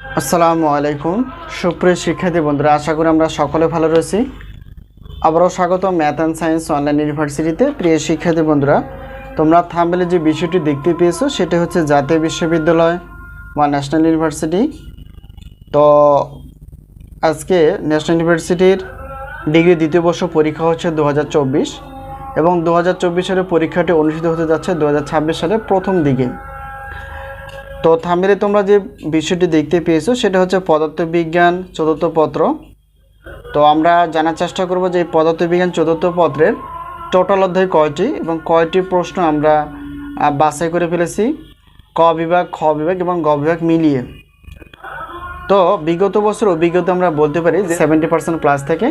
আসসালামু আলাইকুম। সুপ্রিয় শিক্ষার্থী বন্ধুরা, আশা করি আমরা সকলে ভালো রয়েছি। আবারও স্বাগত ম্যাথ অ্যান্ড সায়েন্স অনলাইন ইউনিভার্সিটিতে। প্রিয় শিক্ষার্থী বন্ধুরা, তোমরা থামবেলে যে বিষয়টি দেখতে পেয়েছ, সেটা হচ্ছে জাতীয় বিশ্ববিদ্যালয় বা ন্যাশনাল ইউনিভার্সিটি। তো আজকে ন্যাশনাল ইউনিভার্সিটির ডিগ্রি দ্বিতীয় বর্ষ পরীক্ষা হচ্ছে দু হাজার চব্বিশ এবং দু হাজার পরীক্ষাটি অনুষ্ঠিত হতে যাচ্ছে দু হাজার ছাব্বিশ সালে প্রথম দিকে। তো থাম্বেলে তোমরা যে বিষয়টি দেখতে পেয়েছ, সেটা হচ্ছে পদার্থবিজ্ঞান চতুর্থ পত্র। তো আমরা জানার চেষ্টা করব যে পদার্থবিজ্ঞান চতুর্থ পত্রের টোটাল অধ্যায় কয়টি এবং কয়টি প্রশ্ন আমরা বাছাই করে ফেলেছি, ক বিভাগ, খ বিভাগ এবং গ বিভাগ মিলিয়ে। তো বিগত বছর অভিজ্ঞতা আমরা বলতে পারি যে সেভেন্টি পার্সেন্ট প্লাস থেকে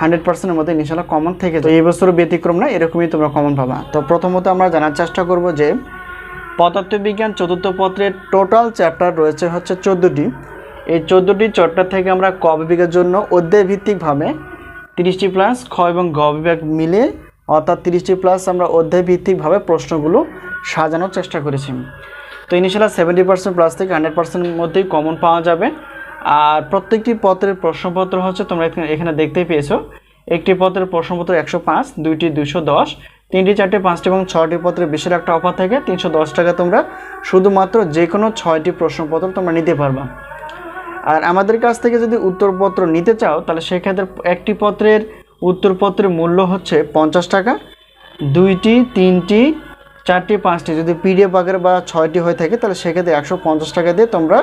হান্ড্রেড পার্সেন্টের মধ্যে ইনশাল্লাহ কমন থেকে তো এই বছর ব্যতিক্রম না এরকমই তোমরা কমন পাবা। তো প্রথমত আমরা জানার চেষ্টা করব যে পদার্থবিজ্ঞান চতুর্থ পত্রের টোটাল চ্যাপ্টার রয়েছে হচ্ছে চোদ্দোটি। এই চোদ্দোটি চ্যাপ্টার থেকে আমরা ক বিভাগের জন্য অধ্যায় ভিত্তিকভাবে তিরিশটি প্লাস খ এবং গ বিভাগ মিলে অর্থাৎ তিরিশটি প্লাস আমরা অধ্যায় ভিত্তিকভাবে প্রশ্নগুলো সাজানোর চেষ্টা করেছি। তো ইনিশিয়াল সেভেন্টি পার্সেন্ট প্লাস থেকে হান্ড্রেড পার্সেন্টের মধ্যেই কমন পাওয়া যাবে। আর প্রত্যেকটি পত্রের প্রশ্নপত্র হচ্ছে তোমরা এখানে দেখতেই পেয়েছ। একটি পত্রের প্রশ্নপত্র একশো পাঁচ, দুইটি দুশো দশ তিনটি, চারটে, পাঁচটি এবং ছয়টি পত্রের বিশেষ একটা অফার থাকে, তিনশো দশ টাকা তোমরা শুধুমাত্র যে কোনো ছয়টি প্রশ্নপত্র তোমরা নিতে পারবা। আর আমাদের কাছ থেকে যদি উত্তরপত্র নিতে চাও, তাহলে সেক্ষেত্রে একটি পত্রের উত্তরপত্রের মূল্য হচ্ছে পঞ্চাশ টাকা, দুইটি, তিনটি, চারটি, পাঁচটি। যদি পিডিএফ আগের বা ছয়টি হয়ে থাকে, তাহলে সেক্ষেত্রে একশো পঞ্চাশ টাকা দিয়ে তোমরা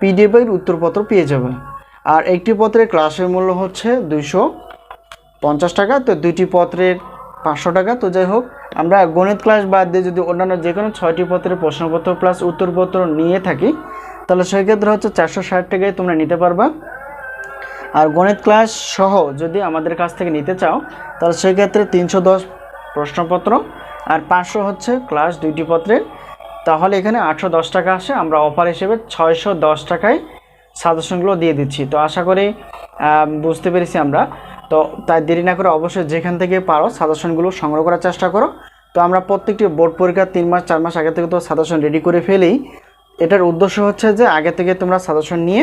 পিডিএফের উত্তরপত্র পেয়ে যাবে। আর একটি পত্রের ক্লাসের মূল্য হচ্ছে দুইশো পঞ্চাশ টাকা, তো দুইটি পত্রের পাঁচশো টাকা। তো যাই হোক, আমরা গণিত ক্লাস বাদ দিয়ে যদি অন্যান্য যে কোনো ছয়টি পত্রের প্রশ্নপত্র প্লাস উত্তরপত্র নিয়ে থাকি, তাহলে সেক্ষেত্রে হচ্ছে চারশো ষাট টাকায় তোমরা নিতে পারবা। আর গণিত ক্লাস সহ যদি আমাদের কাছ থেকে নিতে চাও, তাহলে সেক্ষেত্রে তিনশো দশ প্রশ্নপত্র আর পাঁচশো হচ্ছে ক্লাস দুইটি পত্রের। তাহলে এখানে আটশো দশ টাকা আসে, আমরা অফার হিসেবে ছয়শো দশ টাকায় সাজেশনগুলো দিয়ে দিচ্ছি। তো আশা করি বুঝতে পেরেছি আমরা। তো তাই দেরি না করে অবশ্যই যেখান থেকে পারো সাজেশনগুলো সংগ্রহ করার চেষ্টা করো। তো আমরা প্রত্যেকটি বোর্ড পরীক্ষার তিন মাস, চার মাস আগে থেকে তো সাজেশন রেডি করে ফেলেই। এটার উদ্দেশ্য হচ্ছে যে আগে থেকে তোমরা সাজেশন নিয়ে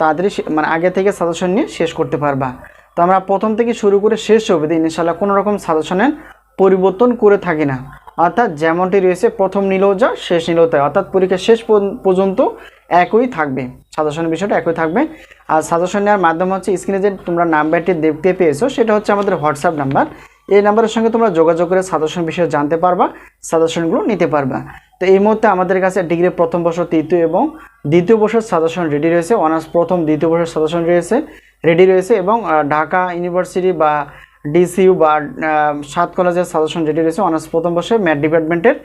তাড়াতাড়ি মানে আগে থেকে সাজেশন নিয়ে শেষ করতে পারবা। তো আমরা প্রথম থেকে শুরু করে শেষ অবধি ইনশাল্লাহ কোনো রকম সাজেশনের পরিবর্তন করে থাকি না। অর্থাৎ যেমনটি রয়েছে, প্রথম নিলেও যা, শেষ নিলেও তাই। অর্থাৎ পরীক্ষা শেষ পর্যন্ত একই থাকবে। সাজেশনের বিষয়টা একই থাকবে। আর সাজেশন নেওয়ার মাধ্যম হচ্ছে স্ক্রিনে যে তোমরা নাম্বারটি দেখতে পেয়েছ, সেটা হচ্ছে আমাদের হোয়াটসঅ্যাপ নাম্বার এই নাম্বারের সঙ্গে তোমরা যোগাযোগ করে সাজেশন বিষয়ে জানতে পারবা সাজেশনগুলো নিতে পারবা। তো এই মুহূর্তে আমাদের কাছে ডিগ্রি প্রথম বর্ষ, তৃতীয় এবং দ্বিতীয় বর্ষের সাজেশন রেডি রয়েছে। অনার্স প্রথম, দ্বিতীয় বর্ষের সাজেশন রয়েছে রেডি রয়েছে এবং ঢাকা ইউনিভার্সিটি বা ডিসিইউ বা সাত কলেজের সাজেশন রেডি রয়েছে। অনার্স প্রথম বর্ষে ম্যাথ ডিপার্টমেন্টের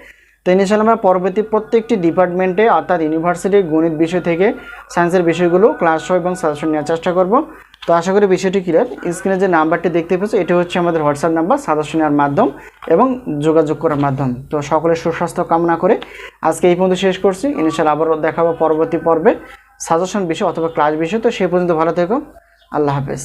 তো ইনিশিয়াল আমরা পরবর্তী প্রত্যেকটি ডিপার্টমেন্টে অর্থাৎ ইউনিভার্সিটির গণিত বিষয় থেকে সায়েন্সের বিষয়গুলো ক্লাস সহ এবং সাজেশন নেওয়ার চেষ্টা করব। তো আশা করি বিষয়টি ক্লিয়ার স্ক্রিনে যে নাম্বারটি দেখতে পেয়েছ, এটি হচ্ছে আমাদের হোয়াটসঅ্যাপ নাম্বার সাজেশন নেওয়ার মাধ্যম এবং যোগাযোগ করার মাধ্যম। তো সকলের সুস্বাস্থ্য কামনা করে আজকে এই পর্যন্ত শেষ করছি। ইনশাল্লাহ আবারও দেখাবো পরবর্তী পর্বে সাজেশন বিষয় অথবা ক্লাস বিষয়। তো সেই পর্যন্ত ভালো থেকো। আল্লাহ হাফেজ।